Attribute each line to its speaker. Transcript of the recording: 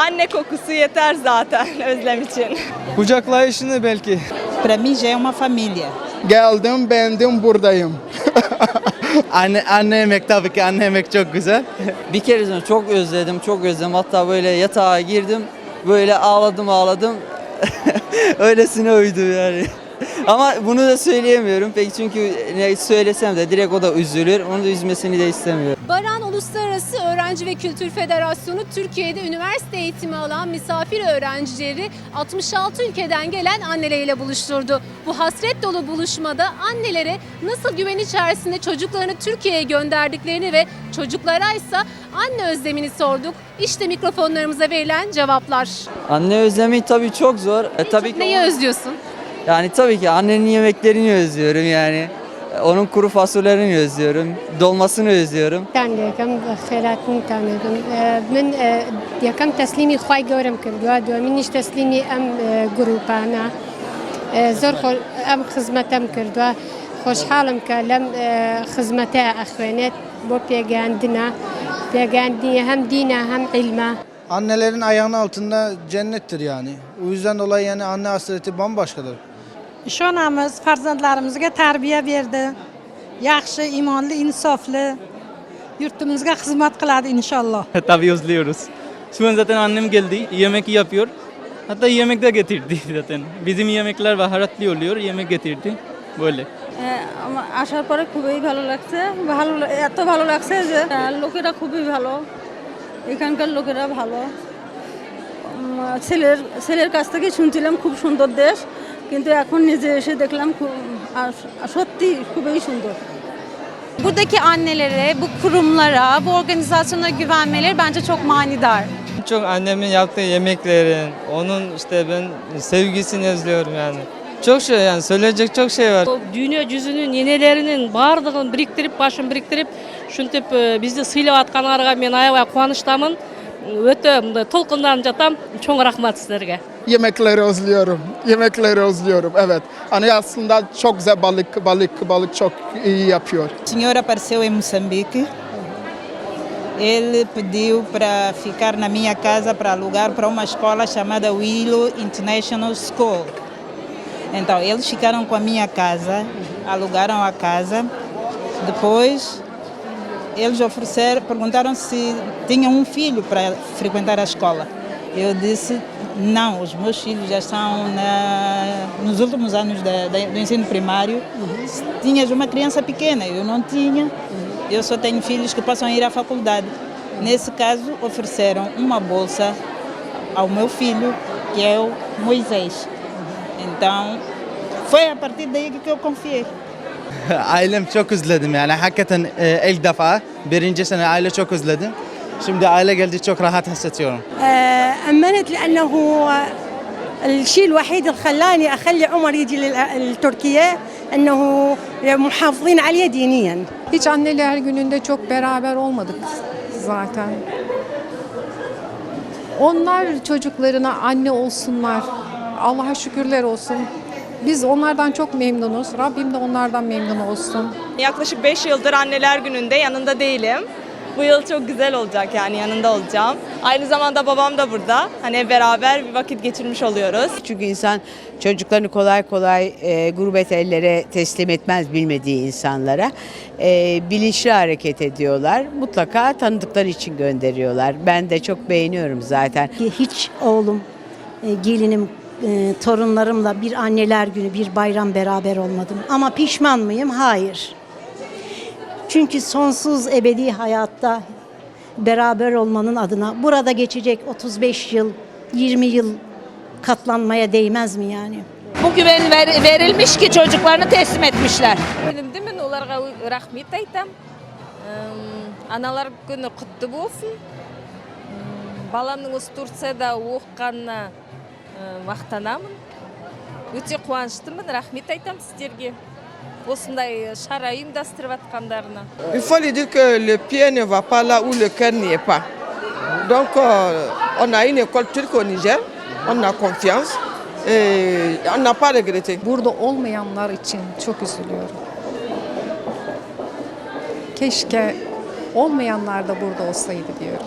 Speaker 1: Anne kokusu yeter zaten özlem için.
Speaker 2: Kucaklayışını belki.
Speaker 3: Para mim já é uma família.
Speaker 4: Geldim, beğendim, buradayım.
Speaker 2: Anne, anne yemek tabii ki anne yemek çok güzel.
Speaker 5: Bir keresinde çok özledim, çok özledim. Hatta böyle yatağa girdim, böyle ağladım ağladım. Öylesine uyudum yani. Ama bunu da söyleyemiyorum peki çünkü ne söylesem de direkt o da üzülür. Onu da üzmesini de istemiyorum.
Speaker 6: Baran Uluslararası Öğrenci ve Kültür Federasyonu Türkiye'de üniversite eğitimi alan misafir öğrencileri 66 ülkeden gelen anneleriyle buluşturdu. Bu hasret dolu buluşmada annelere nasıl güven içerisinde çocuklarını Türkiye'ye gönderdiklerini ve çocuklara ise anne özlemini sorduk. İşte mikrofonlarımıza verilen cevaplar.
Speaker 5: Anne özlemi tabii çok zor. E, tabii ki
Speaker 6: Neyi özlüyorsun?
Speaker 5: Yani tabii ki annenin yemeklerini özlüyorum yani. Onun kuru fasulyelerini özlüyorum. Dolmasını özlüyorum.
Speaker 7: Ee, ben de yakam xeyratını tanıdım. Ben yakam teslimi xway görüm kirdi. Domin iş teslimi em e, grupana. E, zor em hizmetem kirdi. Xoşhalim ki lem e, hizmete axwenet bu pegandina. Pegandini hem dine hem ilme.
Speaker 2: Annelerin ayağının altında cennettir yani. O yüzden dolayı yani anne hasreti bambaşkadır
Speaker 8: Shu onamiz farzandlarimizga tarbiya berdi. Yaxshi, iymonli, insofli yurtimizga xizmat qiladi inshaalloh.
Speaker 9: Tabii özlüyoruz. Şu an zaten annem geldi, yemek yapıyor. Hatta yemek de getirdi zaten. Bizim yemekler baharatlı oluyor, yemek getirdi. Böyle.
Speaker 8: আমার আসার পরে খুবই ভালো লাগছে ভালো লা- এত ভালো লাগছে যে আহ, লোকেরা খুবই ভালো এখানকার লোকেরা ভালো উম, ছেলের ছেলের কাছ থেকে শুনছিলাম খুব সুন্দর দেশ কিন্তু এখন নিজে এসে দেখলাম খুব আর- সত্যি খুবই সুন্দর
Speaker 10: Buradaki annelere, bu kurumlara, bu organizasyonlara güvenmeleri bence çok manidar.
Speaker 9: Çok annemin yaptığı yemeklerin, onun işte ben sevgisini özlüyorum yani. Çok şey yani söyleyecek çok şey var.
Speaker 8: Dünya жүзүнүн энелеринин баардыгын бириктирип башын бириктирип ушинтип бизди сыйлап атканыңарга мен аябай кубанычтамын өтө мындай толкунданып жатам чоң рахмат силерге
Speaker 4: Yemekleri özlüyorum. Yemekleri özlüyorum, evet. Hani aslında çok güzel balık, balık, balık çok iyi yapıyor.
Speaker 3: Senhor apareceu em Moçambique. Ele pediu para ficar na minha casa para alugar para uma escola chamada Willow International School. Então, eles ficaram com a minha casa, alugaram a casa. Depois, eles ofereceram, perguntaram se tinham um filho para frequentar a escola. Eu disse não, os meus filhos já estão na- nos últimos anos da- da- do ensino primário. Se tinhas uma criança pequena, eu não tinha. Eu só tenho filhos que possam ir à faculdade. Nesse caso, ofereceram uma bolsa ao meu filho, que é o Moisés. Então, foi a partir daí que eu confiei.
Speaker 2: Ailem çok özledim yani hakikaten ilk defa birinci sene aile çok özledim. Şimdi aile geldi çok rahat hissediyorum.
Speaker 8: أمنت لأنه الشيء الوحيد اللي خلاني أخلي عمر يجي لتركيا أنه محافظين عليه دينيا
Speaker 1: Hiç anneler gününde çok beraber olmadık zaten. Onlar çocuklarına anne olsunlar. Allah'a şükürler olsun. Biz onlardan çok memnunuz. Rabbim de onlardan memnun olsun. Yaklaşık 5 yıldır anneler gününde yanında değilim. Bu yıl çok güzel olacak yani yanında olacağım. Aynı zamanda babam da burada. Hani beraber bir vakit geçirmiş oluyoruz.
Speaker 11: Çünkü insan çocuklarını kolay kolay e, gurbet ellere teslim etmez bilmediği insanlara. E, bilinçli hareket ediyorlar. Mutlaka tanıdıkları için gönderiyorlar. Ben de çok beğeniyorum zaten.
Speaker 8: Hiç oğlum, e, gelinim, e, torunlarımla bir anneler günü, bir bayram beraber olmadım. Ama pişman mıyım? Hayır. Çünkü sonsuz ebedi hayatta beraber olmanın adına burada geçecek 35 yıl, 20 yıl katlanmaya değmez mi yani?
Speaker 10: Bu güven ver- verilmiş ki çocuklarını teslim etmişler.
Speaker 8: Elimde men ularga rahmet aytam. Analar günü kutlu olsun. Balamның осы Турцияда оқығанына мақтанамын. Өте қуаныштымын, рахмет айтамын сіздерге. Осындай шара ұйымдастырып жатқандарына.
Speaker 11: Il faut lui dire que le pied ne va pas là où le cœur n'y est pas. Donc, euh, on a une école turque au Niger, on a confiance et on n'a pas regretté.
Speaker 1: Burada olmayanlar için çok üzülüyorum. Keşke olmayanlar da burada olsaydı diyorum.